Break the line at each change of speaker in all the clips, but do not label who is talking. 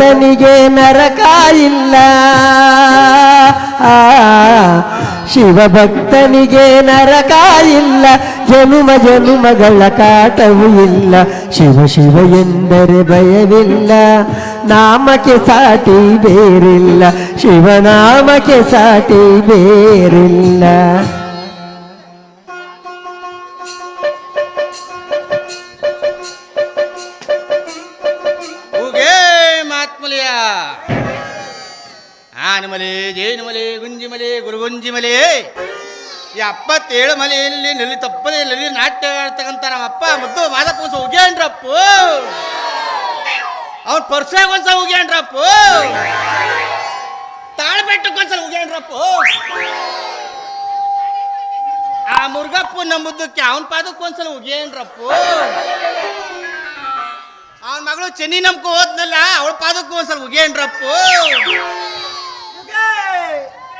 ಭಕ್ತನಿಗೆ ನರಕ ಇಲ್ಲ ಆ, ಶಿವಭಕ್ತನಿಗೆ ನರಕ ಇಲ್ಲ ಜನುಮ ಜನುಮಗಳ ಕಾಟವೂ ಇಲ್ಲ ಶಿವ ಶಿವ ಎಂದರೆ ಭಯವಿಲ್ಲ ನಾಮಕ್ಕೆ ಸಾಟಿ ಬೇರಿಲ್ಲ ಶಿವನಾಮಕ್ಕೆ ಸಾಟಿ ಬೇರಿಲ್ಲ
ಆನಮಲೆ ಜೇನುಮಲೆ ಗುಂಜಿಮಲೆ ಗುರುಗುಂಜಿಮಲೆ ಈ ಅಪ್ಪತ್ತೇಳು ಮಲೆಯಲ್ಲಿ ನೆಲ್ಲಿ ತಪ್ಪದೆ ನೆಲ್ಲಿ ನಾಟ್ಯ ಆಡ್ತಕ್ಕಂಥ ನಮ್ಮಪ್ಪ ಮುದ್ದು ಮಾದಪ್ಪ ಉಗ್ಯಾನ್ರಪ್ಪ ಅವ್ನ ಪರ್ಸಾಗ ಒಂದ್ಸಲ ಉಗ್ಯಾಂಡ್ರಪ್ಪು ತಾಳ್ಬೆಟ್ಟಕ್ಕೊಂದ್ಸಲ ಉಗ್ಯಾಂಡ್ರಪ್ಪು ಆ ಮುರುಗಪ್ಪ ನಂಬುದಕ್ಕೆ ಅವನ ಪಾದಕ್ಕೆ ಒಂದ್ಸಲ ಉಗ್ಯಾನ್ರಪ್ಪ ಅವನ ಮಗಳು ಚೆನ್ನಿ ನಮ್ಕೋ ಹೋದ್ನಲ್ಲ, ಅವಳ ಪಾದಕ್ಕೂ ಒಂದ್ಸಲ ಉಗೇನ್ರಪ್ಪ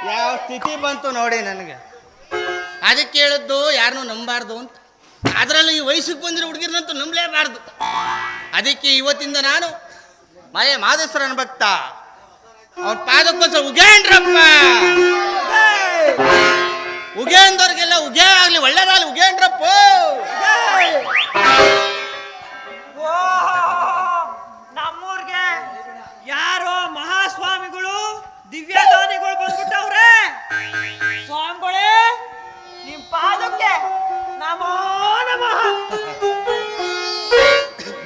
ಯಾವ ಸ್ಥಿತಿ ಬಂತು ನೋಡಿ ನನಗೆ. ಅದಕ್ಕೆ ಹೇಳಿದ್ದು ಯಾರನ್ನೂ ನಂಬಾರ್ದು ಅಂತ. ಅದರಲ್ಲಿ ಈ ವಯಸ್ಸಿಗೆ ಬಂದಿರೋ ಹುಡುಗಿರ್ನಂತೂ ನಂಬಲೇಬಾರ್ದು. ಅದಕ್ಕೆ ಇವತ್ತಿಂದ ನಾನು ಮಯ ಮಾದೇಶ್ವರನ ಭಕ್ತ. ಅವ್ರ ಪಾದಕ್ಕೋಸ್ಕರ ಉಗೇಂದ್ರಪ್ಪ. ಉಗೇಂದ್ರವ್ರಿಗೆಲ್ಲ ಉಗೇ ಆಗಲಿ ಒಳ್ಳೇದಾಗಲಿ ಉಗೇನ್ರಪ್ಪ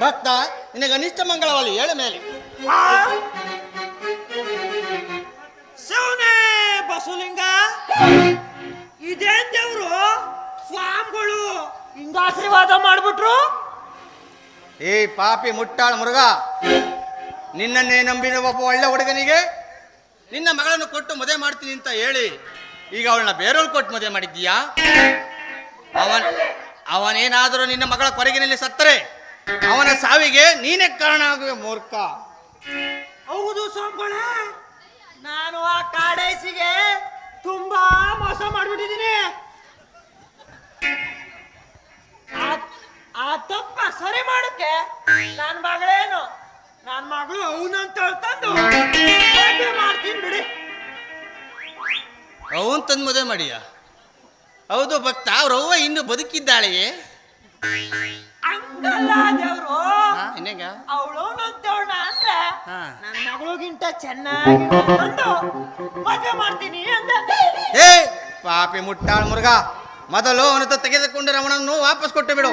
ಭಕ್ತ ನಿನಗೆ ಅನಿಷ್ಟ ಮಂಗಳವಲ್ಲಿ ಹೇಳ ಮೇಲೆ.
ಆ? ಶಿವನೇ ಬಸುಲಿಂಗ. ಇದೇನ್ ದೇವ್ರು? ಸ್ವಾಮಿಗಳು ಹಿಂಗ ಆಶೀರ್ವಾದ ಮಾಡ್ಬಿಟ್ರು?
ಏ ಪಾಪಿ ಮುಟ್ಟಾಳ ಮುರುಗ ನಿನ್ನನ್ನೇ ನಂಬಿದ ಒಬ್ಬ ಒಳ್ಳೆ ಹುಡುಗನಿಗೆ ನಿನ್ನ ಮಗಳನ್ನು ಕೊಟ್ಟು ಮದುವೆ ಮಾಡ್ತೀನಿ ಅಂತ ಹೇಳಿ ಈಗ ಅವಳನ್ನ ಬೇರೆಯವ್ರು ಕೊಟ್ಟು ಮದುವೆ ಮಾಡಿದ್ದೀಯಾ? ಅವನ್ ಅವನೇನಾದರೂ ನಿನ್ನ ಮಗಳ ಕೊರಗಿನಲ್ಲಿ ಸತ್ತರೆ? ಅವನ ಸಾವಿಗೆ ನೀನೇ ಕಾರಣ ಆಗುವೆ ಮೂರ್ಖ.
ಹೌದು ಸ್ವಾಮಿಗಳೇ ನಾನು ಆ ಕಾಡೈಸಿಗೆ ತುಂಬಾ ಮೋಸ ಮಾಡ್ಬಿಟ್ಟಿದ್ದೀನಿ. ಆ- ತಪ್ಪ ಸರಿ ಮಾಡಕ್ಕೆ ನನ್ನ ಮಗಳೇನು? ನನ್ನ ಮಗಳು ಅವನಂತ ಹೇಳ್ತಂದು ಮಾಡ್ತೀನಿ ಬಿಡಿ.
ಅವನ್ ತಂದು ಮದುವೆ ಮಾಡಿಯ? ಹೌದು ಭಕ್ತ ಅವ್ರವ್ವ ಇನ್ನು ಬದುಕಿದ್ದಾಳೆಯೇ?
ಹಂಗಲ್ಲ ದೇವ್ರು
ಇನ್ನೇಗ?
ಅವಳು ಅಂತವಳ ಅಂದ್ರೆ
ಹಾ.
ನನ್ನ ಮಗಳಿಗಿಂತ ಚೆನ್ನಾಗಿ ನೋಡ್ಕೊಂಡು ಮದ್ವೆ ಮಾಡ್ತೀನಿ ಅಂದ.
ಏ ಪಾಪಿ ಮುಟ್ಟಾಳ ಮುರುಗ ಮೊದಲು ಅವನತ್ತ ತೆಗೆದುಕೊಂಡು ರವಣನ್ನು ವಾಪಸ್ ಕೊಟ್ಟು ಬಿಡು.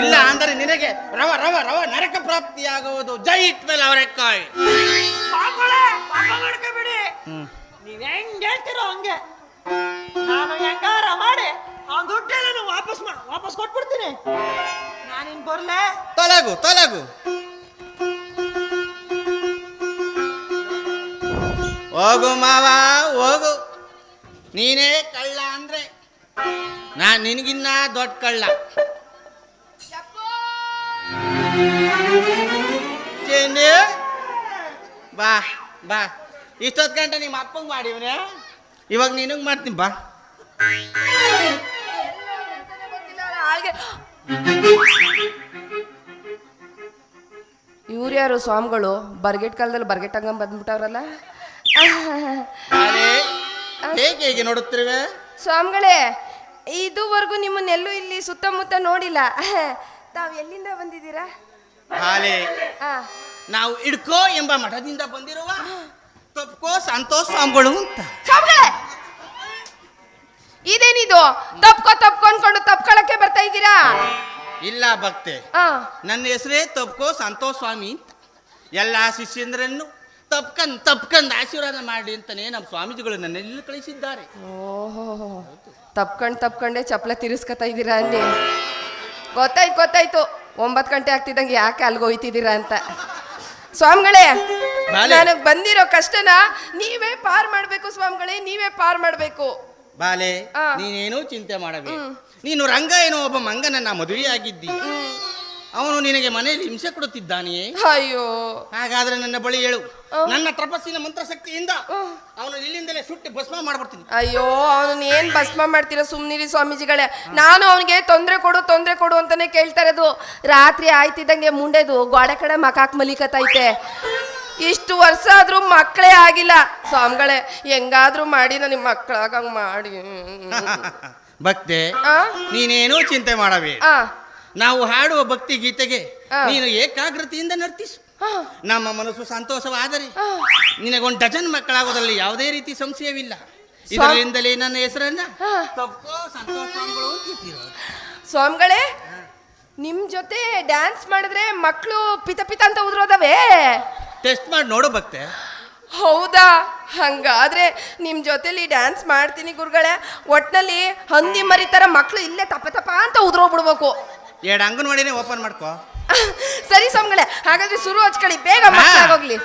ಇಲ್ಲ ಅಂದರೆ ನಿನಗೆ ರವ ರವ ರವ ನರಕ ಪ್ರಾಪ್ತಿಯಾಗುವುದು. ಜೈ ಇಟ್ಮೇಲೆ ಅವರೆಕ್ಕಾಯ್.
ಕಾಯಿ ಪಾಪ ಮಾಡ್ಕೊಬಿಡಿ ನೀವ್ ಹೆಂಗ್ ಹೇಳ್ತಿರೋ ಹಂಗೆ. ನಾನು ಹೆಂಗಾರ ಮಾಡಿ ಆ ದುಡ್ಡೆಲ್ಲ ವಾಪಸ್ ಮಾ ವಾಪಸ್ ಕೊಟ್ಬಿಡ್ತೀನಿ. ಬರ್ಲೆ
ತೊಲಗು ತೊಲಗು. ಹೋಗು ಮಾವ ಹೋಗು. ನೀನೇ ಕಳ್ಳ ಅಂದ್ರೆ ನಾ ನಿನಗಿನ್ನ ದೊಡ್ಡ ಕಳ್ಳ. ಚೇಂಡಿ ಬಾ ಬಾ. ಇಷ್ಟೊತ್ತು ಗಂಟೆ ನಿಮ್ಮ ಅಪ್ಪಂಗೆ ಮಾಡಿವ್ನೆ? ಇವಾಗ ನಿನಗೆ ಮಾಡ್ತೀನಿ ಬಾ.
ಇವ್ರು ಯಾರು ಸ್ವಾಮಿಗಳು ಬರ್ಗೆಟ್ ಕಾಲದಲ್ಲಿ ಬರ್ಗೆಟ್ ಹಂಗ ಬಂದ್ಬಿಟ್ಟವ್ರಲ್ಲ?
ಅರೆ, ಹೇಗೆ ಹೇಗೆ ನೋಡುತ್ತಿರುವೆ?
ಸ್ವಾಮಿಗಳೇ ಇದುವರೆಗೂ ನಿಮ್ಮನ್ನೆಲ್ಲೂ ಇಲ್ಲಿ ಸುತ್ತಮುತ್ತ ನೋಡಿಲ್ಲ. ತಾವ್ ಎಲ್ಲಿಂದ ಬಂದಿದ್ದೀರಾ?
ಹಾಲೆ
ಆ,
ನಾವು ಇಡ್ಕೋ ಎಂಬ ಮಠದಿಂದ ಬಂದಿರುವ ತಪ್ಕೋ ಸಂತೋಷ್ ಸ್ವಾಮಿಗಳು ಅಂತ.
ಸ್ವಾಮಿಗಳೇ ಇದೇನಿದು? ತಪ್ಕೋ ತಪ್ಕೊ ಅನ್ಕೊಂಡು ತಪ್ಕೊಳಕ್ಕೆ ಬರ್ತಾ ಇದ್ದೀರಾ?
ಇಲ್ಲ ಭಕ್ತೆ. ನನ್ನ ಹೆಸರೇ ತಪ್ಕೋ ಸಂತೋಷ್ ಸ್ವಾಮಿ ಅಂತ. ಎಲ್ಲ ಶಿಷ್ಯಂದ್ರನ್ನು ತಪ್ಕಂದ್ ತಪ್ಕಂದ್ ಆಶೀರ್ವಾದ ಮಾಡಿ ಅಂತಾನೆ ನಮ್ಮ ಸ್ವಾಮೀಜಿಗಳು ನನ್ನೆಲ್ಲ ಕಳಿಸಿದ್ದಾರೆ.
ಓಹೋ ತಪ್ಕಂಡ್ ತಪ್ಕೊಂಡೆ ಚಪ್ಪಲ ತಿರ್ಸ್ಕೊತಾ ಇದ್ದೀರಾ ಅಲ್ಲಿ ಗೊತ್ತಾಯ್ತು ಗೊತ್ತಾಯ್ತು. ಒಂಬತ್ತು ಗಂಟೆ ಆಗ್ತಿದ್ದಂಗೆ ಯಾಕೆ ಅಲ್ಗೆ ಹೋಯ್ತಿದ್ದೀರಾ ಅಂತ. ಸ್ವಾಮಿಗಳೇ. ನನಗೆ ಬಂದಿರೋ ಕಷ್ಟನ ನೀವೇ ಪಾರ್ ಮಾಡಬೇಕು ಸ್ವಾಮಿಗಳೇ ನೀವೇ ಪಾರ್ ಮಾಡ್ಬೇಕು.
ಬಾಲೆ ನೀನೇನು ಚಿಂತೆ ಮಾಡಬೇಕು ನೀನು ರಂಗ ಏನೋ ಒಬ್ಬ ಮಂಗನನ್ನ ಮದುವೆಯಾಗಿದ್ದಿ. ಅವನು ನಿನಗೆ ಮನೆಯಲ್ಲಿ ಹಿಂಸೆ ಕೊಡುತ್ತಿದ್ದಾನೆಯೇ
ಅಯ್ಯೋ.
ಹಾಗಾದ್ರೆ ನನ್ನ ಬಳಿ ಹೇಳು. ನನ್ನ ತಪಸ್ಸಿನ ಮಂತ್ರಶಕ್ತಿಯಿಂದ ಅವನು ಇಲ್ಲಿಂದಲೇ ಸುಟ್ಟಿ ಭಸ್ಮ ಮಾಡ್ಬಿಡ್ತೀನಿ.
ಅಯ್ಯೋ ಅವನು ಏನ್ ಭಸ್ಮ ಮಾಡ್ತೀರ ಸುಮ್ನಿರಿ ಸ್ವಾಮೀಜಿಗಳೇ. ನಾನು ಅವನಿಗೆ ತೊಂದರೆ ಕೊಡು ತೊಂದರೆ ಕೊಡು ಅಂತಾನೆ ಕೇಳ್ತಾ ಇರೋದು. ರಾತ್ರಿ ಆಯ್ತಿದ್ದಂಗೆ ಮುಂಡೆದು ಗೋಡೆ ಕಡೆ ಮಕಾಕ್ ಮಲಿಕತೈತೆ ಇಷ್ಟು ವರ್ಷ ಆದ್ರೂ ಮಕ್ಕಳೇ ಆಗಿಲ್ಲ. ಸ್ವಾಮಿಗಳೇ ಹೆಂಗಾದ್ರೂ ಮಾಡಿ ನನಗೆ ಮಕ್ಕಳಾಗಂಗ್ ಮಾಡಿ.
ಭಕ್ತೆ ನೀನೇನೂ ಚಿಂತೆ ಮಾಡಬೇಡ.
ಆ.
ನಾವು ಹಾಡುವ ಭಕ್ತಿ ಗೀತೆಗೆ ನೀನು ಏಕಾಗ್ರತೆಯಿಂದ ನರ್ತಿಸು. ನಮ್ಮ ಮನಸ್ಸು ಸಂತೋಷವಾದರೆ. ನಿನಗೊಂದು ಡಜನ್ ಮಕ್ಕಳಾಗೋದ್ರಲ್ಲಿ ಯಾವುದೇ ರೀತಿ ಸಂಶಯವಿಲ್ಲ. ಇದರಿಂದಲೇ ನನ್ನ ಹೆಸರನ್ನ. ತಪ್ಪೋ ಸಂತೋಷ ಸ್ವಾಮಿಗಳೇ
ನಿಮ್ ಜೊತೆ ಡ್ಯಾನ್ಸ್ ಮಾಡಿದ್ರೆ ಮಕ್ಕಳು ಪಿತ ಪಿತ ಅಂತ ಉದ್ರೋದವೇ?
ಟೆಸ್ಟ್ ಮಾಡಿ ನೋಡು ಭಕ್ತೆ.
ಹೌದಾ? ಹಂಗಾದ್ರೆ ನಿಮ್ ಜೊತೆಲಿ ಡ್ಯಾನ್ಸ್ ಮಾಡ್ತೀನಿ ಗುರುಗಳೇ. ಒಟ್ನಲ್ಲಿ ಹಂದಿ ಮರಿ ತರ ಮಕ್ಳು ಇಲ್ಲೇ ತಪ್ಪ ತಪ್ಪ ಅಂತ ಉದ್ರೋಗ್ಬಿಡ್ಬೇಕು.
ಎರಡು ಅಂಗನವಾಡಿನೇ ಓಪನ್ ಮಾಡ್ಕೋ.
ಸರಿ ಸ್ವಾಮಿಗಳೇ ಹಾಗಾದ್ರೆ ಶುರು ಹಚ್ಕೊಳ್ಳಿ ಬೇಗ ಮಕ್ಕಳಾಗೋಗ್ಲಿ